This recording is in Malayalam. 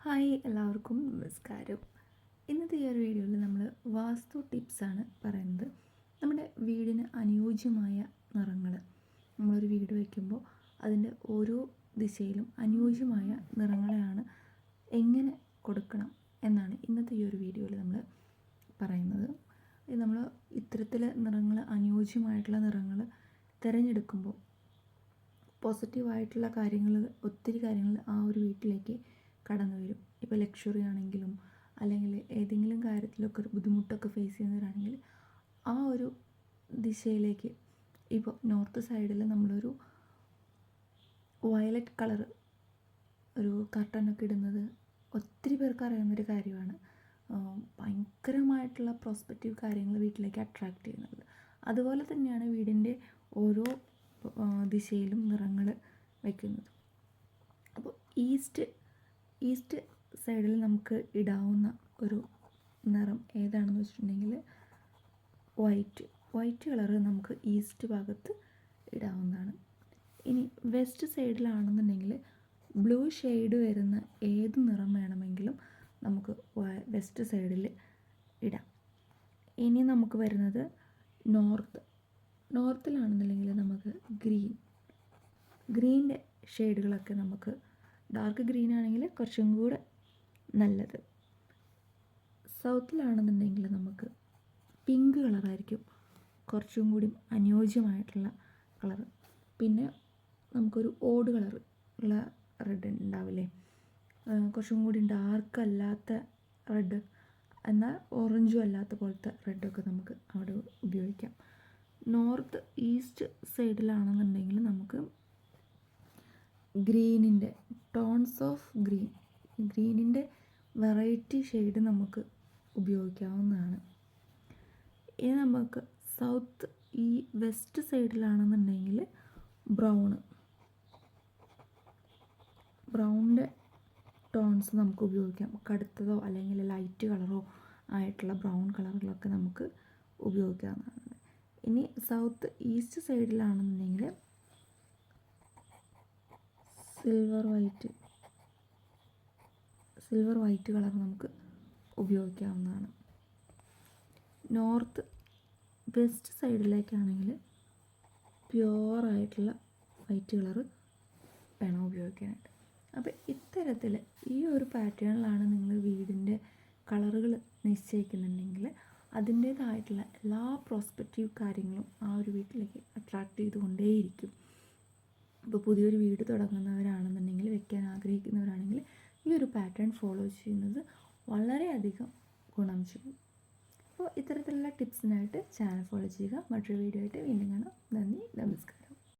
ഹായ് എല്ലാവർക്കും നമസ്കാരം. ഇന്നത്തെ ഈ ഒരു വീഡിയോയിൽ നമ്മൾ വാസ്തു ടിപ്സാണ് പറയുന്നത്. നമ്മുടെ വീടിന് അനുയോജ്യമായ നിറങ്ങൾ നമ്മളൊരു വീട് വയ്ക്കുമ്പോൾ അതിന്റെ ഓരോ ദിശയിലും അനുയോജ്യമായ നിറങ്ങളെയാണ് എങ്ങനെ കൊടുക്കണം എന്നാണ് ഇന്നത്തെ ഈ ഒരു വീഡിയോയിൽ നമ്മൾ പറയുന്നത്. നമ്മൾ ഇത്തരത്തിൽ നിറങ്ങൾ അനുയോജ്യമായിട്ടുള്ള നിറങ്ങൾ തിരഞ്ഞെടുക്കുമ്പോൾ പോസിറ്റീവായിട്ടുള്ള കാര്യങ്ങൾ ഒത്തിരി കാര്യങ്ങൾ ആ ഒരു വീട്ടിലേക്ക് കടന്നു വരും ഇപ്പോൾ ലക്ഷറി ആണെങ്കിലും അല്ലെങ്കിൽ ഏതെങ്കിലും കാര്യത്തിലൊക്കെ ഒരു ബുദ്ധിമുട്ടൊക്കെ ഫേസ് ചെയ്യുന്നവരാണെങ്കിൽ ആ ഒരു ദിശയിലേക്ക് ഇപ്പോൾ നോർത്ത് സൈഡിൽ നമ്മളൊരു വയലറ്റ് കളർ ഒരു കർട്ടനൊക്കെ ഇടുന്നത് ഒത്തിരി പേർക്ക് അറിയാവുന്നൊരു കാര്യമാണ്. ഭയങ്കരമായിട്ടുള്ള പ്രോസ്പെക്റ്റീവ് കാര്യങ്ങൾ വീട്ടിലേക്ക് അട്രാക്റ്റ് ചെയ്യുന്നത്. അതുപോലെ തന്നെയാണ് വീടിന്റെ ഓരോ ദിശയിലും നിറങ്ങൾ വയ്ക്കുന്നത് അപ്പോൾ ഈസ്റ്റ് ഈസ്റ്റ് സൈഡിൽ നമുക്ക് ഇടാവുന്ന ഒരു നിറം ഏതാണെന്ന് വെച്ചിട്ടുണ്ടെങ്കിൽ വൈറ്റ്. വൈറ്റ് കളറ് നമുക്ക് ഈസ്റ്റ് ഭാഗത്ത് ഇടാവുന്നതാണ്. ഇനി വെസ്റ്റ് സൈഡിലാണെന്നുണ്ടെങ്കിൽ ബ്ലൂ ഷെയ്ഡ് വരുന്ന ഏത് നിറം വേണമെങ്കിലും നമുക്ക് വെസ്റ്റ് സൈഡിൽ ഇടാം. ഇനി നമുക്ക് വരുന്നത് നോർത്ത്. നോർത്തിലാണെന്നുണ്ടെങ്കിൽ നമുക്ക് ഗ്രീൻ. ഗ്രീന്റെ ഷെയ്ഡുകളൊക്കെ നമുക്ക് ഡാർക്ക് ഗ്രീൻ ആണെങ്കിൽ കുറച്ചും കൂടെ നല്ലത്. സൗത്തിലാണെന്നുണ്ടെങ്കിൽ നമുക്ക് പിങ്ക് കളറായിരിക്കും കുറച്ചും കൂടി അനുയോജ്യമായിട്ടുള്ള കളർ പിന്നെ നമുക്കൊരു ഓട് കളർ ഉള്ള റെഡ് ഉണ്ടാവില്ലേ? കുറച്ചും കൂടി ഡാർക്ക് അല്ലാത്ത റെഡ് എന്നാൽ ഓറഞ്ചും അല്ലാത്ത പോലത്തെ റെഡൊക്കെ നമുക്ക് അവിടെ ഉപയോഗിക്കാം. നോർത്ത് ഈസ്റ്റ് സൈഡിലാണെന്നുണ്ടെങ്കിൽ നമുക്ക് ഗ്രീനിന്റെ ടോൺസ് ഓഫ് ഗ്രീൻ. ഗ്രീനിന്റെ വെറൈറ്റി ഷെയ്ഡ് നമുക്ക് ഉപയോഗിക്കാവുന്നതാണ്. ഇനി നമുക്ക് സൗത്ത് ഈ വെസ്റ്റ് സൈഡിലാണെന്നുണ്ടെങ്കിൽ ബ്രൗണ്. ബ്രൗണിന്റെ ടോൺസ് നമുക്ക് ഉപയോഗിക്കാം. കടുത്തതോ അല്ലെങ്കിൽ ലൈറ്റ് കളറോ ആയിട്ടുള്ള ബ്രൗൺ കളറുകളൊക്കെ നമുക്ക് ഉപയോഗിക്കാവുന്നതാണ്. ഇനി south east സൈഡിലാണെന്നുണ്ടെങ്കിൽ silver white silver white colour നമുക്ക് ഉപയോഗിക്കാവുന്നതാണ്. നോർത്ത് വെസ്റ്റ് സൈഡിലേക്കാണെങ്കിൽ പ്യുവറായിട്ടുള്ള വൈറ്റ് കളർ വേണം ഉപയോഗിക്കാനായിട്ട്. അപ്പോൾ ഇത്തരത്തിൽ ഈ ഒരു പാറ്റേണിലാണ് നിങ്ങൾ വീടിന്റെ കളറുകൾ നിശ്ചയിക്കുന്നുണ്ടെങ്കിൽ അതിന്റേതായിട്ടുള്ള എല്ലാ പ്രോസ്പെക്റ്റീവ് കാര്യങ്ങളും ആ ഒരു വീട്ടിലേക്ക് അട്രാക്റ്റ് ചെയ്തുകൊണ്ടേയിരിക്കും. ഇപ്പോൾ പുതിയൊരു വീട് തുടങ്ങുന്നവരാണെന്നുണ്ടെങ്കിൽ വെക്കാൻ ആഗ്രഹിക്കുന്നവരാണെങ്കിൽ ഈ ഒരു പാറ്റേൺ ഫോളോ ചെയ്യുന്നത് വളരെയധികം ഗുണം ചെയ്യും. അപ്പോൾ ഇത്തരത്തിലുള്ള ടിപ്സിനായിട്ട് ചാനൽ ഫോളോ ചെയ്യുക. മറ്റൊരു വീഡിയോ ആയിട്ട് വീണ്ടും കാണാം. നന്ദി നമസ്കാരം.